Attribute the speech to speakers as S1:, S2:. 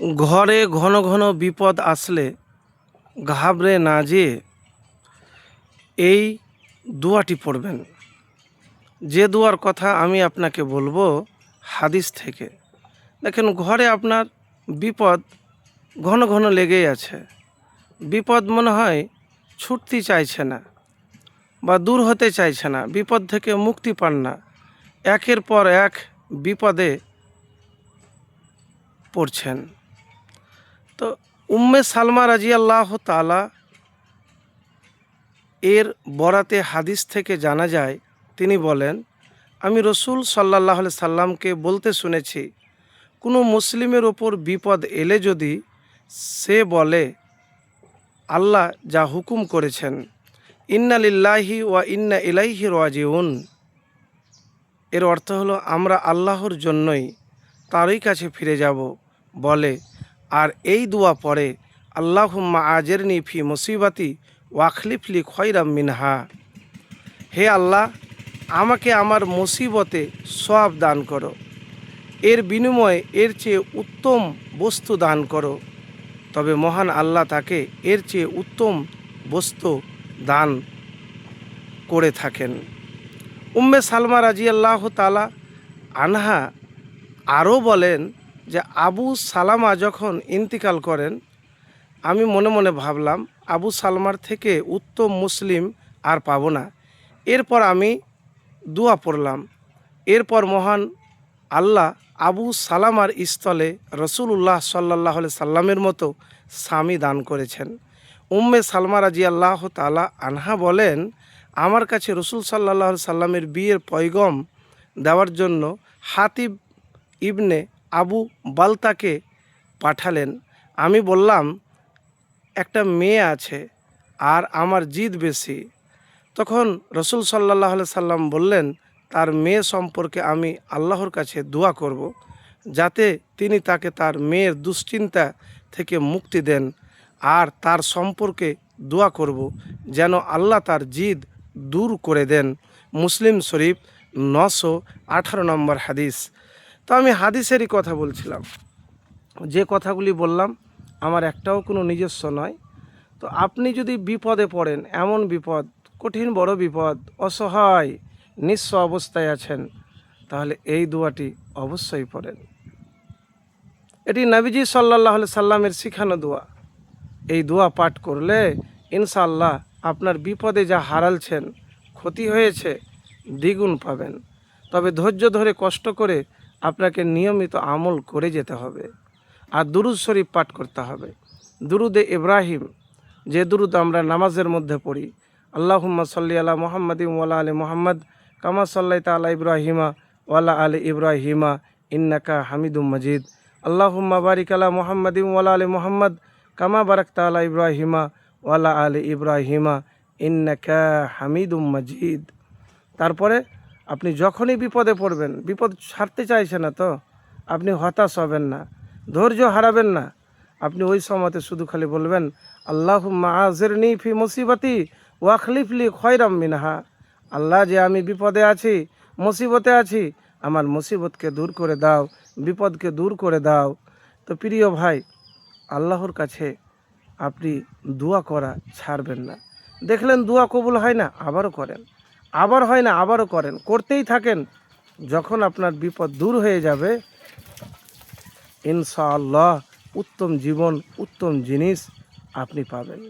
S1: ঘরে ঘন ঘন বিপদ আসলে ঘাবড়ে না যেয়ে এই দুয়াটি পড়বেন। যে দুয়ার কথা আমি আপনাকে বলব হাদিস থেকে। দেখেন, ঘরে আপনার বিপদ ঘন ঘন লেগেই আছে। বিপদ মনে হয় ছুটতে চাইছে না বা দূর হতে চাইছে না, বিপদ থেকে মুক্তি পান না। একের পর এক বিপদে পড়ছেন। তো উম্মে সালমা রাজি আল্লাহ তালা এর বরাতে হাদিস থেকে জানা যায়, তিনি বলেন, আমি রসুল সাল্লাহ সাল্লামকে বলতে শুনেছি, কোনো মুসলিমের ওপর বিপদ এলে যদি সে বলে, আল্লাহ যা হুকুম করেছেন, ইন্না লিল্লাহি ওয়া ইন্না ইলাইহি রাজিউন। এর অর্থ হলো, আমরা আল্লাহর জন্যই তারই কাছে ফিরে যাব, বলে আর এই দোয়া পরে আল্লাহুম্মা আজেরনি ফি মুসিবাতি ওয়াখলিফলি খয়রাম মিনহা। হে আল্লাহ, আমাকে আমার মুসিবতে সব দান করো। এর বিনিময়ে এর চেয়ে উত্তম বস্তু দান করো। তবে মহান আল্লাহ তাকে এর চেয়ে উত্তম বস্তু দান করে থাকেন। উম্মে সালমা রাজি আল্লাহ তালা আনহা আরও বলেন যে আবু সালামা যখন ইন্তিকাল করেন, আমি মনে মনে ভাবলাম, আবু সালমার থেকে উত্তম মুসলিম আর পাব না। এরপর আমি দোয়া পড়লাম। এরপর মহান আল্লাহ আবু সালামার স্থলে রসুল্লাহ সাল্লাহ সাল্লামের মতো স্বামী দান করেছেন। উম্মে সালমা রাজি আল্লাহ তালা আনহা বলেন, আমার কাছে রসুল সাল্লাহ সাল্লামের বিয়ের পয়গম দেওয়ার জন্য হাতিব ইবনে আবু বালতাকে পাঠালেন। আমি বললাম, একটা মেয়ে আছে আর আমার জিদ বেশি। তখন রসুল সাল্লাহ সাল্লাম বললেন, তার মেয়ে সম্পর্কে আমি আল্লাহর কাছে দোয়া করব। যাতে তিনি তাকে তার মেয়ের দুশ্চিন্তা থেকে মুক্তি দেন আর তার সম্পর্কে দোয়া করব, যেন আল্লাহ তার জিদ দূর করে দেন। মুসলিম শরীফ নশো আঠারো নম্বর হাদিস। তো আমি হাদিসেরই কথা বলছিলাম। যে কথাগুলি বললাম, আমার একটাও কোনো নিজস্ব নয়। তো আপনি যদি বিপদে পড়েন, এমন বিপদ, কঠিন বড় বিপদ, অসহায়, নিঃস্ব অবস্থায় আছেন, তাহলে এই দোয়াটি অবশ্যই পড়েন। এটি নবীজি সাল্লাহ সাল্লামের শিখানো দোয়া। এই দোয়া পাঠ করলে ইনশাল্লাহ আপনার বিপদে যা হারালছেন, ক্ষতি হয়েছে, দ্বিগুণ পাবেন। তবে ধৈর্য ধরে কষ্ট করে আপনাকে নিয়মিত আমল করে যেতে হবে আর দুরুদ শরীফ পাঠ করতে হবে। দুরুদে ইব্রাহিম, যে দুরুদ আমরা নামাজের মধ্যে পড়ি, আল্লাহুম্মা সাল্লি আলা মোহাম্মদিম ওয়ালা আলী মোহাম্মদ, কামা সাল্লাই তালা ইব্রাহিমা ওয়ালা আলী ইব্রাহিমা, ইন্নাকা হামিদুম মজিদ। আল্লাহুম্মা বারিক আলা মোহাম্মদিম ওয়ালা আলী মোহাম্মদ, কামা বারাক তালা ইব্রাহিমা ওয়ালা আলী ইব্রাহিমা, ইন্নাকা হামিদুম মজিদ। তারপরে আপনি যখনই বিপদে পড়বেন, বিপদ ছাড়তে চাইছে না তো, আপনি হতাশ হবেন না, ধৈর্য হারাবেন না। আপনি ওই সময়তে শুধু খালি বলবেন আল্লাহ মাজেরনি ফি মুসিবতি ওয়াখলিফলি খয়রাম মিনহা। আল্লাহ যে আমি বিপদে আছি, মুসিবতে আছি, আমার মুসিবতকে দূর করে দাও, বিপদকে দূর করে দাও। তো প্রিয় ভাই, আল্লাহর কাছে আপনি দোয়া করা ছাড়বেন না। দেখলেন দোয়া কবুল হয় না, আবারও করেন। আবার হয় না, আবারও করেন। করতেই থাকেন, যখন আপনার বিপদ দূর হয়ে যাবে, ইনশাআল্লাহ, উত্তম জীবন, উত্তম জিনিস আপনি পাবেন।